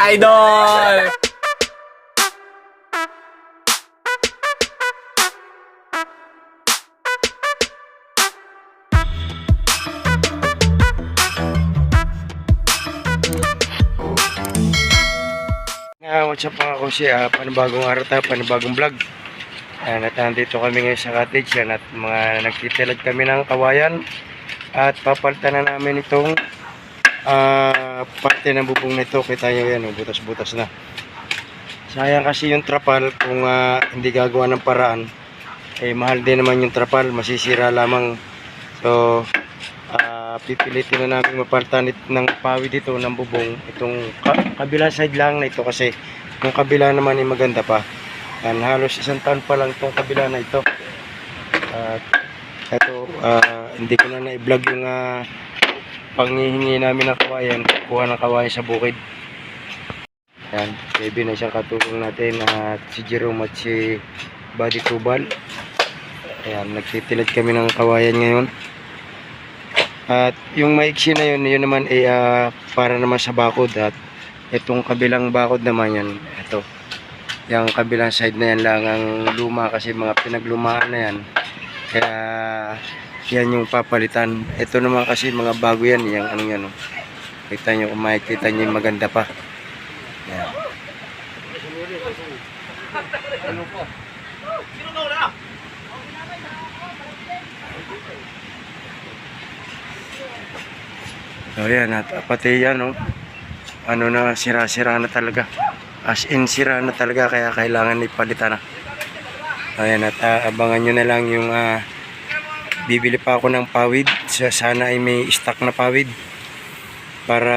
Idol! Uh, what's up mga kusi, uh, panibagong araw tayo, panibagong vlog. Ayan, at nandito kami ngayon sa cottage yan at mga nagtitilad kami ng kawayan at papalitan na namin itong ah, parte ng bubong nito. Kita nyo yan, oh, butas-butas na. Sayang kasi yung trapal kung ah, hindi gagawa ng paraan. Eh, mahal din naman yung trapal, masisira lamang. So, ah, pipilitin na namin mapalitan it- ng pawi dito ng bubong itong ka- kabila side lang na ito kasi yung kabila naman ay maganda pa Yan, halos isang taon pa lang itong kabila na ito at ito ah, hindi ko na na-vlog yung ah, panghihingi namin ng kawayan kuha ng kawayan sa bukid yan, Kevin na siyang katulong natin at si Jerome at si Buddy Tubal ayan, nagtitilad kami ng kawayan ngayon at yung maiksi na yun, yun naman ay ah, para naman sa bakod at itong kabilang bakod naman yan, ito. Yung kabilang side na yan lang ang luma kasi mga pinaglumaan na yan. Kaya yan yung papalitan. Ito naman kasi mga bago yan, yung ano yan. Oh. Kita nyo kung makikita nyo yung maganda pa. Yan. So yan, at pati yan, oh, ano na, sira-sira na talaga. As in, sira na talaga, kaya kailangan ipalitan na. Ayan, at ah, abangan nyo na lang yung ah, bibili pa ako ng pawid. Sa- Sana ay may stock na pawid para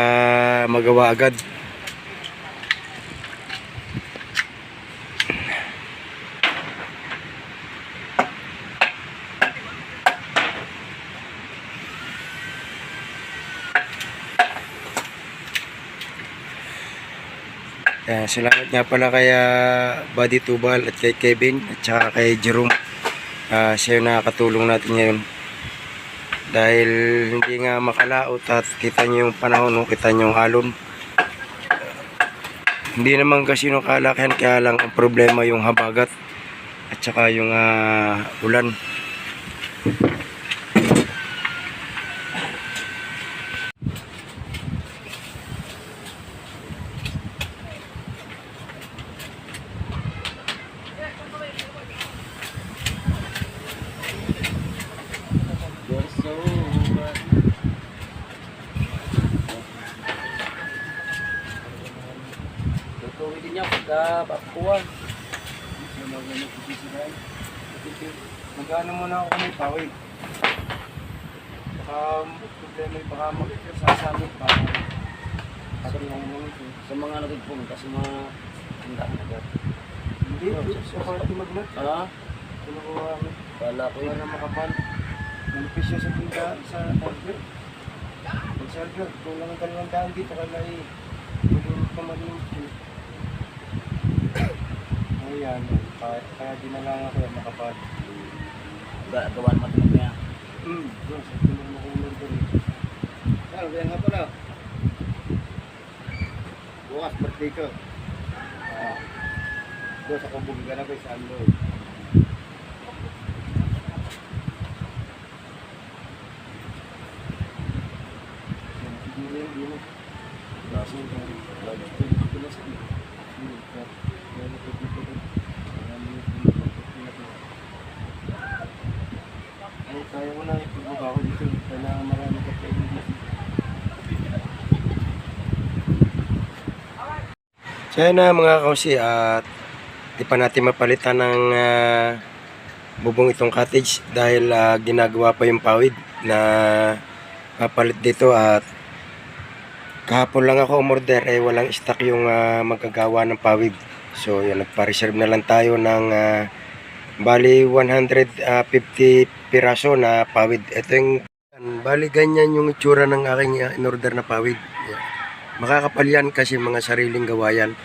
magawa agad. Ayan, salamat nga pala kay ah, Buddy Tubal at kay Kevin at saka kay Jerome. Ah, siya yung nakakatulong natin ngayon. Dahil hindi nga makalaot at kita niyo yung panahon, kita niyo yung alon. Hindi naman kasi nung kalakihan kaya lang ang problema yung habagat at saka yung ah, ulan. Tutuwid niya pagka papuan. Magkano muna ako may pawid? Baka problema yung baka magsasamit pa. Kasi yung Sa mga nagpupunta sa mga tindahan na agad. Hindi, sa party magnat. Ah, Kinukuha kami. kala ko Wala yun. na makapal. Manipis siya sa tinda, sa target. Pag sa target, kung lang ang dalawang daan dito, kaya ay tulunod pa malinis Ayan, kaya, kaya di na lang ako yan makapal. Ga- Gawa naman ito niya. Hmm, doon sa tulong na kulong doon. Ano, kaya nga pala. Bukas, birthday ko. Ah, Doon sa kubog ka na ba sa? hindi na hindi na. Kaso, lagi ko yung pilas ko. Hmm, kaya- kaya na pwede ko doon. Marami yung pinapagpapalaki. Ay, kaya mo na ipagbaba ko dito. Kailangan marami ka pa dito. So yun na mga kausi at di pa natin mapalitan ng ah, bubong itong cottage dahil ah, ginagawa pa yung pawid na papalit dito at kahapon lang ako umorder eh walang stock yung ah, magagawa ng pawid so yun nagpa-reserve na lang tayo ng ah, bali 150 piraso na pawid ito yung bali ganyan yung itsura ng aking ah, in-order na pawid. Makakapal yan kasi mga sariling gawayan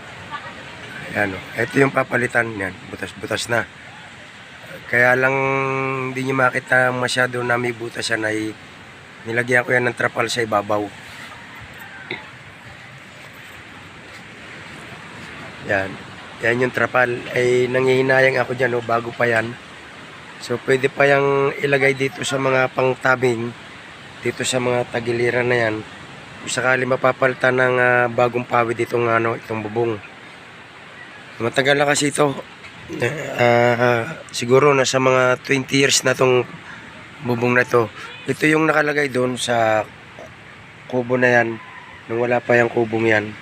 yan o. ito yung papalitan yan butas-butas na kaya lang hindi nyo makita masyado na may butas yan ay nilagyan ko yan ng trapal sa ibabaw Yan. Yan yung trapal. Ay nangihinayang ako dyan, oh, bago pa yan. So, pwede pa yung ilagay dito sa mga pangtabing, dito sa mga tagiliran na yan. Kung sakali mapapalitan ng ah, bagong pawid itong, ano, itong bubong. Matagal na kasi ito. Ah, siguro nasa mga 20 years na itong bubong na ito. Ito yung nakalagay doon sa kubo na yan. Nung wala pa yung kubong yan.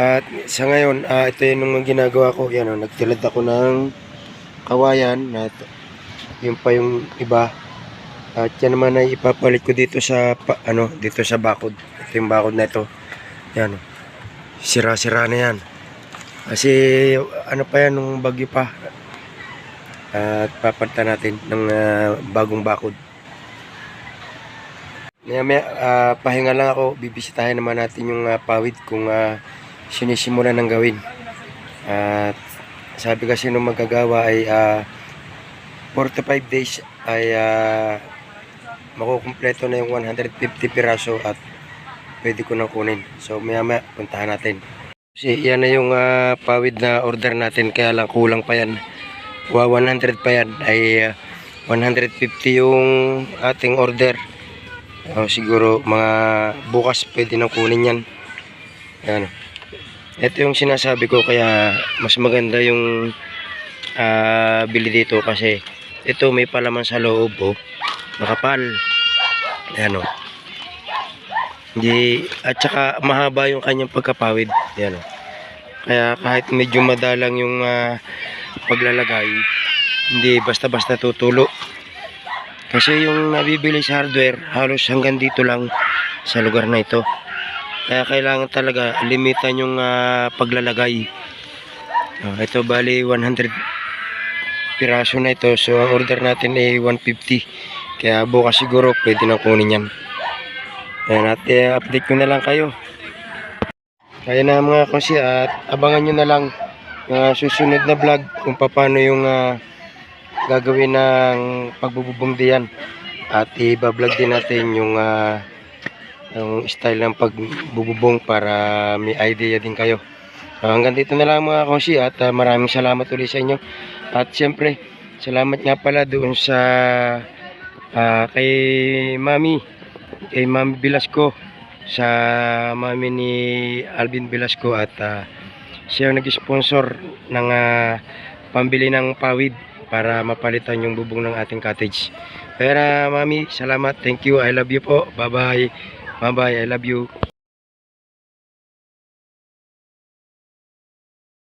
At sa ngayon, ah, ito yung ginagawa ko. Yan, oh, nagtilad ako ng kawayan. At yun pa yung iba. At yan naman ay ipapalit ko dito sa pa, ano, dito sa bakod. Ito yung bakod na ito. Yan. Sira-sira na yan. Kasi ano pa yan nung bagyo pa. At papalitan natin ng ah, bagong bakod. Maya maya, ah, pahinga lang ako. Bibisitahin naman natin yung ah, pawid kung ah, sinisimulan ng gawin. At sabi kasi nung magagawa ay ah, 4 to 5 days ay uh, makukumpleto na yung 150 piraso at pwede ko nang kunin. So maya maya puntahan natin. Kasi yan na yung ah, pawid na order natin kaya lang kulang pa yan. Wa 100 pa yan ay ah, 150 yung ating order. O, siguro mga bukas pwede nang kunin yan. Yan. Ito yung sinasabi ko kaya mas maganda yung ah, bili dito kasi ito may palaman sa loob oh. Makapal. Yan oh. Hindi, at saka mahaba yung kanyang pagkapawid. Yan oh. Kaya kahit medyo madalang yung ah, paglalagay, hindi basta-basta tutulo. Kasi yung nabibili sa hardware, halos hanggang dito lang sa lugar na ito. Kaya kailangan talaga limitan yung ah, paglalagay. Ah, ito bali 100 piraso na ito. So ang order natin ay 150. Kaya bukas siguro pwede na kunin yan. Ayan at eh, update ko na lang kayo. Kaya na mga kasi at abangan nyo na lang yung susunod na vlog kung paano yung ah, gagawin ng pagbububong diyan. At i-vlog din natin yung ah, yung style ng pagbububong para may idea din kayo. So, hanggang dito na lang mga kosi at ah, maraming salamat ulit sa inyo. At siyempre, salamat nga pala doon sa ah, kay Mami, kay Mami Velasco, sa Mami ni Alvin Velasco at ah, siya yung nag-sponsor ng ah, pambili ng pawid para mapalitan yung bubong ng ating cottage. Kaya Mami, salamat. Thank you. I love you po. Bye-bye. Bye-bye. I love you.